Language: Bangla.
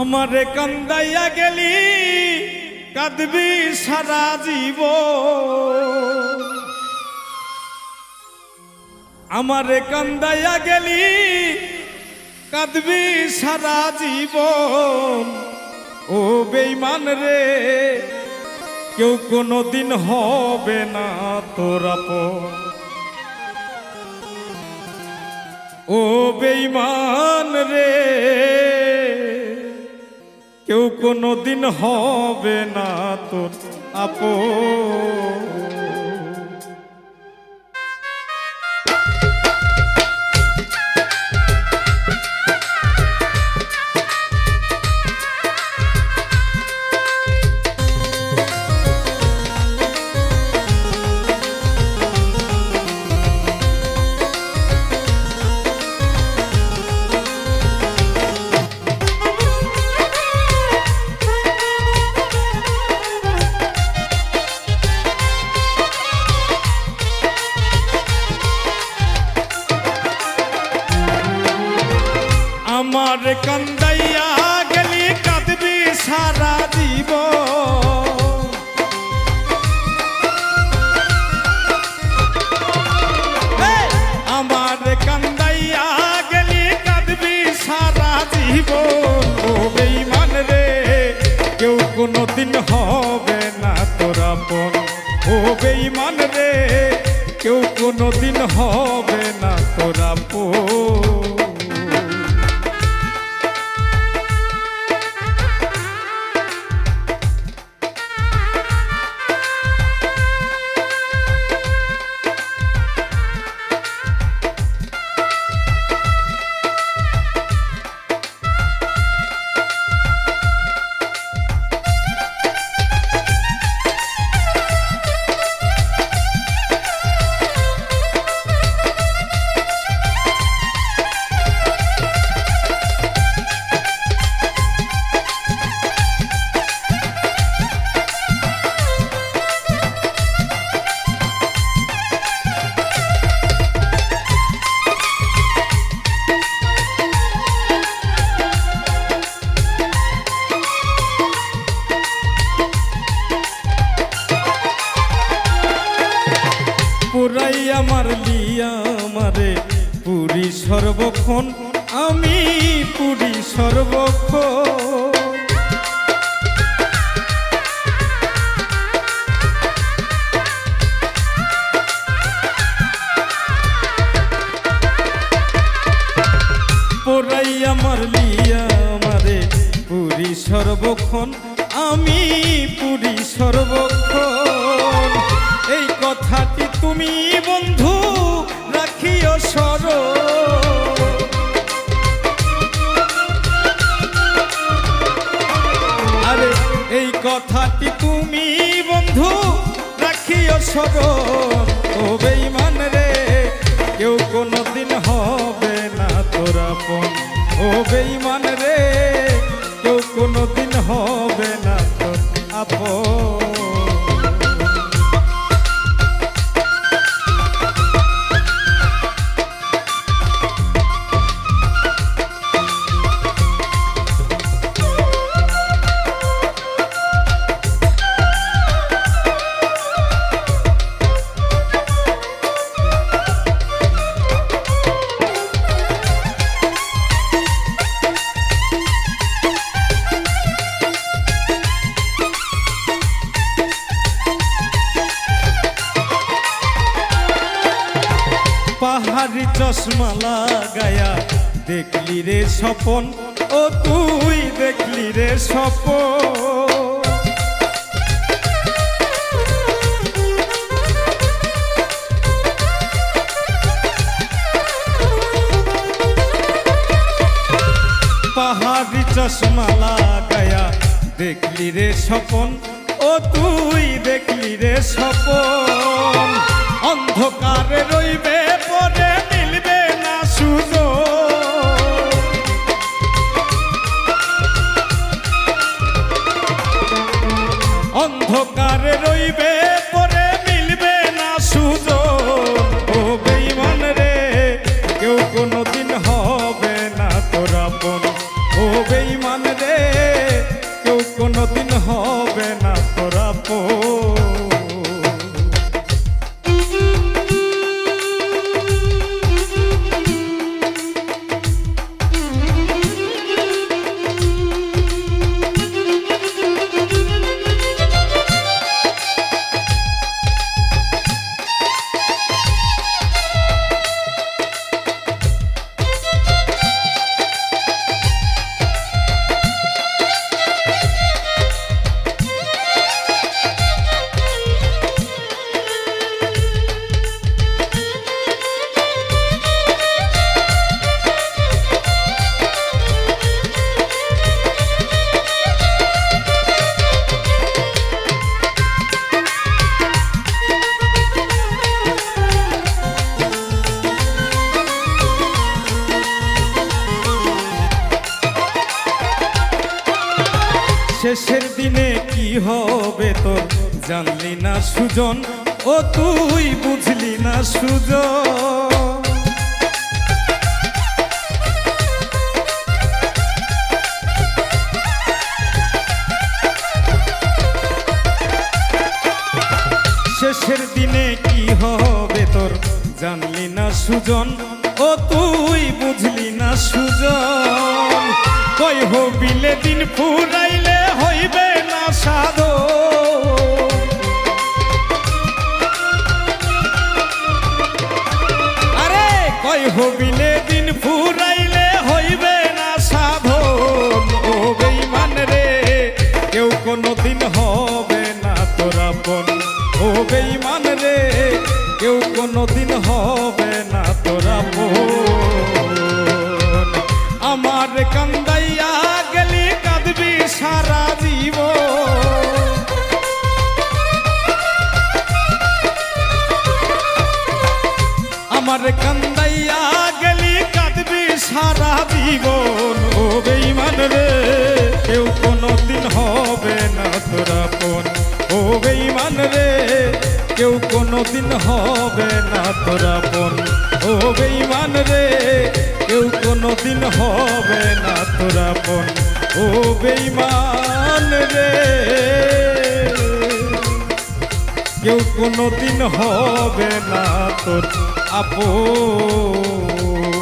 আমারে কান্দাইয়া গেলি, কাঁদবি সারা জীব আমারে কান্দাইয়া গেলি, কাঁদবি সারা জীবন। ও বেইমান রে, কেউ কোনো দিন হবে না তোর ও বেইমান রে কেউ কোনো দিন হবে না তোর আপো কোনোদিন হবে না তোরা পন ও বেইমান রে কেউ কোনোদিন হবে না তোরা পন পুরাই আমার লিয়া আমারে। পুরী সর্বক্ষণ, আমি পুরী সর্বক্ষণ। পোরাই আমার লিয়া আমারে। পুরী সর্বক্ষণ, আমি পুরী সর্বক্ষণ। তুমি বন্ধু, রাখিও সর আরে, এই কথাটি তুমি বন্ধু, রাখিও সর ও বেইমান রে, কেউ কোনোদিন হবে না তোরা পন ও বেইমান রে, কেউ কোনোদিন হবে না তোর আপন। পাহাড়ি চশমা লাগায়া, দেখলি রে স্বপন, ও তুই দেখলি রে স্বপন। পাহাড়ি চশমা লাগায়া, দেখলি রে স্বপন, ও তুই দেখলি রে স্বপন। অন্ধকারে রইবে শেষের দিনে কি হবে তোর? জানলি না সুজন? ও তুই বুঝলি না সুজন? শেষের দিনে কি হবে তোর? জানলি না সুজন? ও তুই বুঝলি না সুজন? কই হবিলে দিন ফুরাইলে কেউ কোনো দিন হবে না তোরা বোন ও বেঈমান রে, কেউ কোনো দিন হবে না তোরা বোন ও বেঈমান রে, কেউ কোনো দিন হবে না তোরা বোন ও বেঈমান রে, কেউ কোনো দিন হবে না তোর আপন।